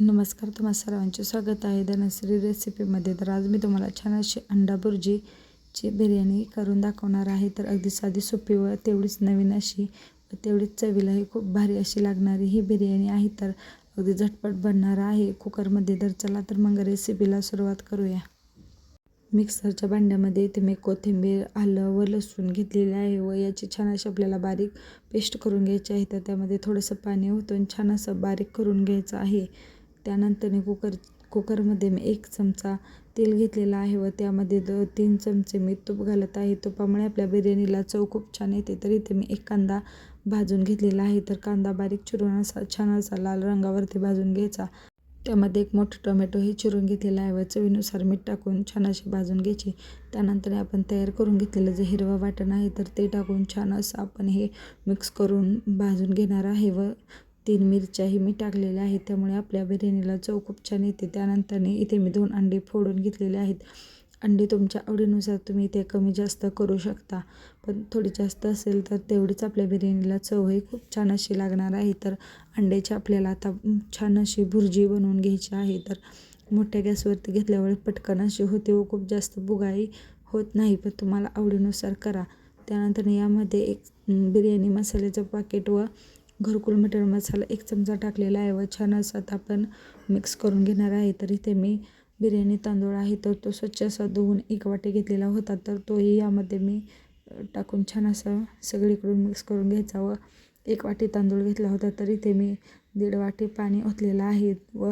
नमस्कार तुम्हा सर्वांचे स्वागत आहे धनश्री रेसिपीमध्ये तर आज मी तुम्हाला छान अशी अंडा बुर्जीची बिर्याणी करून दाखवणार आहे. तर अगदी साधी सोपी व तेवढीच नवीन अशी व तेवढीच चवीलाही खूप भारी अशी लागणारी ही बिर्याणी आहे. तर अगदी झटपट बनणार आहे कुकरमध्ये. तर चला तर मग रेसिपीला सुरुवात करूया. मिक्सरच्या भांड्यामध्ये इथे मी कोथिंबीर आलं व लसूण घेतलेले आहे व याची छान अशी आपल्याला बारीक पेस्ट करून घ्यायची आहे. तर त्यामध्ये थोडंसं पाणी ओतून छान असं बारीक करून घ्यायचं आहे. त्यानंतर कुकर कुकरमध्ये मी एक चमचा तेल घेतलेला आहे व त्यामध्ये द तीन चमचे मी तूप घालत आहे. तुपामुळे आपल्या बिर्याणीला चव खूप छान येते. तर इथे मी एक कांदा भाजून घेतलेला आहे. तर कांदा बारीक चिरून असा छान असा लाल रंगावरती भाजून घ्यायचा. त्यामध्ये एक मोठं टोमॅटोही चिरून घेतलेला आहे व चवीनुसार मीठ टाकून छान अशी भाजून घ्यायची. त्यानंतर आपण तयार करून घेतलेलं जे हिरवं वाटण आहे तर ते टाकून छान असं आपण हे मिक्स करून भाजून घेणार आहे व तीन मिरच्याही मी टाकलेल्या आहेत. त्यामुळे आपल्या बिर्याणीला चव खूप छान येते. त्यानंतरने इथे मी दोन अंडे फोडून घेतलेले आहेत. अंडे तुमच्या आवडीनुसार तुम्ही इथे कमी जास्त करू शकता. पण थोडी जास्त असेल तर तेवढीच आपल्या बिर्याणीला चवही खूप छान अशी लागणार आहे. तर अंड्याची आपल्याला आता छान अशी भुर्जी बनवून घ्यायची आहे. तर मोठ्या गॅसवरती घेतल्यावर पटकन अशी होते व खूप जास्त बुगाई होत नाही. पण तुम्हाला आवडीनुसार करा. त्यानंतर यामध्ये एक बिर्याणी मसाल्याचं पाकिट व घरकुल मटर मसाला एक चमचा टाकलेला आहे व छान असा आपण मिक्स करून घेणार आहे. तर इथे मी बिर्याणी तांदूळ आहे तर तो स्वच्छ असा धुवून एक वाटी घेतलेला होता तर तोही यामध्ये मी टाकून छान असं सगळीकडून मिक्स करून घ्यायचा व एक वाटी तांदूळ घेतला होता तर इथे मी दीड वाटी पाणी ओतलेलं आहे व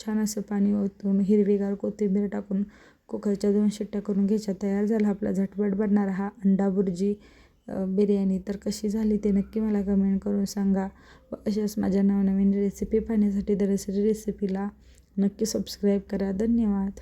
छान असं पाणी ओतून हिरवीगार कोथिंबीर टाकून कुकरच्या दोन शिट्ट्या करून घ्यायच्या. तयार झाला आपला झटपट बनणारा हा अंडा बुर्जी. बिर्याणी तर कशी झाली ते नक्की मला कमेंट करून सांगा. व अशाच माझ्या नवनवीन रेसिपी पाहण्यासाठी दरसरी रेसिपीला नक्की सबस्क्राईब करा. धन्यवाद.